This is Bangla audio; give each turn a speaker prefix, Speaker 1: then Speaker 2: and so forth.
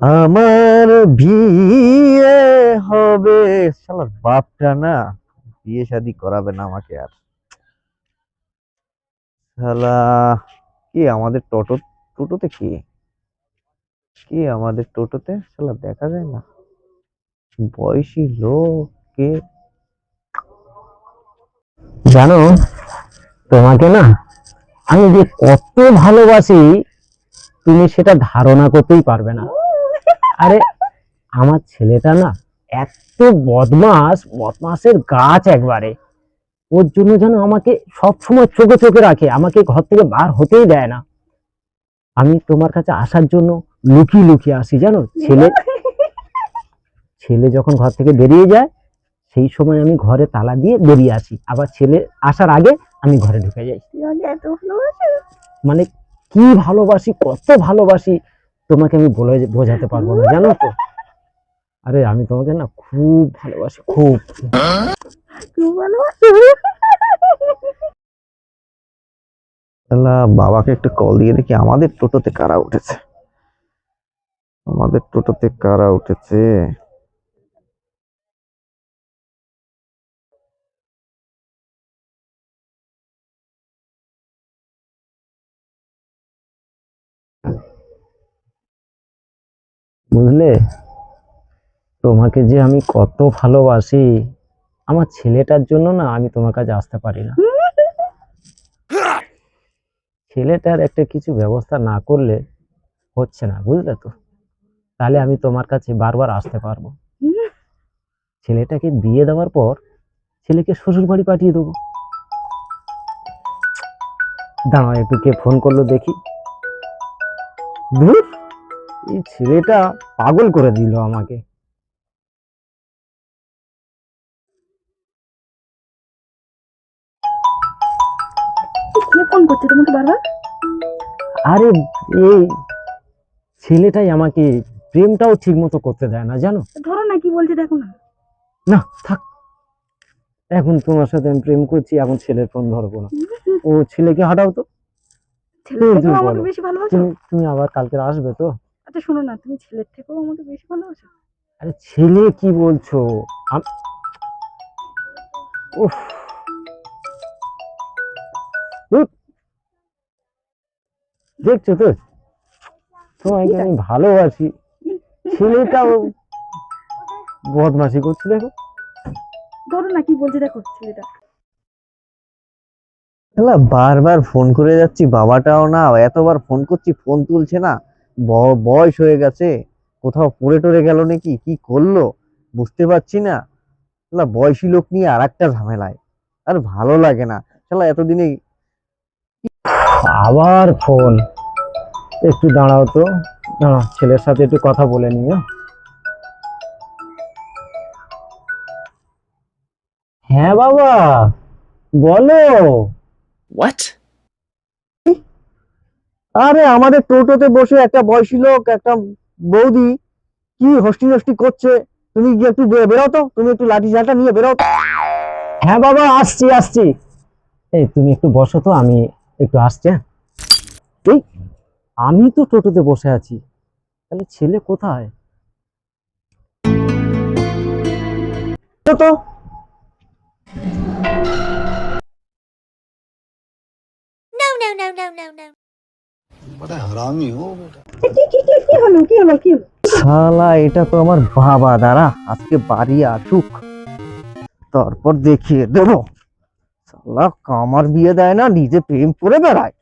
Speaker 1: আমার বিয়ে হবে। শালার বাপটা না, বিয়ে শাদি করাবে না আমাকে আর। শালা, কে আমাদের টোটো, টোটোতে কে? কে আমাদের টোটোতে? শালা, দেখা যায় না। বয়সী লোক কে
Speaker 2: জানো, তোমাকে না, আমি যে কত ভালোবাসি, তুমি সেটা ধারণা করতেই পারবে না। আরে আমার ছেলেটা না এত বদমাস বদমাসের গাছ একবারে। ওর জন্য যেন আমাকে সবসময় চোখে চোখে রাখে আমাকে ঘর থেকে বার হতেই দেয় না। আমি তোমার কাছে আসার জন্য লুকিয়ে লুকিয়ে আসি জানো? ছেলে ছেলে যখন ঘর থেকে বেরিয়ে যায় সেই সময় আমি ঘরে তালা দিয়ে বেরিয়ে আসি। আবার ছেলে আসার আগে আমি ঘরে ঢুকে যাই। মানে কি ভালোবাসি কত ভালোবাসি। তোমাকে আমি বলে বোঝাতে পারব না, জানো তো? আরে, আমি তোমাকে না খুব ভালোবাসি, খুব।
Speaker 1: বাবাকে একটু কল দিয়ে দেখি, আমাদের টোটোতে কারা উঠেছে? আমাদের টোটোতে কারা উঠেছে?
Speaker 2: বুঝলে? তোমাকে যে আমি কত ভালোবাসি, আমার ছেলেটার জন্য না আমি তোমার কাছে আসতে পারি না। ছেলেটার একটা কিছু ব্যবস্থা না করলে হচ্ছে না, বুঝলে তো? তাহলে আমি তোমার কাছে বারবার আসতে পারব। ছেলেটাকে বিয়ে দেওয়ার পর ছেলেকে শ্বশুর বাড়ি পাঠিয়ে দেবো। দাঁড়াও একটু, কে ফোন করল দেখি। ধুর! এই ছেলেটা পাগল করে দিল আমাকে।
Speaker 3: কে ফোন করছে তোমাকে বারবার?
Speaker 2: আরে এই ছেলেটাই আমাকে প্রেমটাও ঠিক মতো করতে দেয় না জানো?
Speaker 3: ধরো না কি বলছে দেখো না।
Speaker 2: না থাক। এখন তোমার সাথে আমি প্রেম করছি এখন ছেলের ফোন ধরবো না। ও ছেলেকে হাঁটাও তো।
Speaker 3: ছেলের
Speaker 2: তুমি
Speaker 3: আমাকে বেশি ভালোবাসো?
Speaker 2: তুমি তুমি আবার কালকে আসবে তো?
Speaker 3: আচ্ছা শোনো না তুমি ছেলের থেকেও আমাকে বেশি ভালোবাসো।
Speaker 2: আরে ছেলে কি বলছো? উফ। দেখছ তো? তোমাকে আমি ভালোবাসি? ছেলেটাও বদমাসি করছে দেখো।
Speaker 3: ধরো না কি বলছে দেখো ছেলেটা।
Speaker 1: বারবার ফোন করে যাচ্ছি বাবাটাও না এতবার ফোন করছি ফোন তুলছে না। বয়স হয়ে গেছে কোথাও পড়ে টরে গেল নাকি? কি করল? বুঝতে পারছি না। শালা বয়সী লোক নিয়ে আর একটা ঝামেলায়। আর ভালো লাগে না। শালা এতদিনে
Speaker 2: আবার ফোন। একটু দাঁড়াও তো। দাঁড়াও ছেলের সাথে একটু কথা বলে নিও হ্যাঁ বাবা বলো।
Speaker 4: What?
Speaker 1: আরে আমাদের টোটোতে বসে একটা বয়সী লোক একটা বৌদি কি হস্টি নষ্টি করছে? তুমি গিয়ে একটু বেরো তো তুমি একটু লাঠি ঝালটা নিয়ে বেরো
Speaker 2: হ্যাঁ বাবা আসছি আসছি। এই তুমি একটু বসো তো আমি একটু আসছি হ্যাঁ? এই আমি তো টোটোতে বসে আছি। তাহলে ছেলে কোথায়?
Speaker 1: তো। বড় এটা তো আমার বাবা দাঁড়া আজকে বাড়ি আসুক। তারপর দেখিয়ে দেব। শালা কামার বিয়ে দেয় না নিজে প্রেম করে বেড়ায়।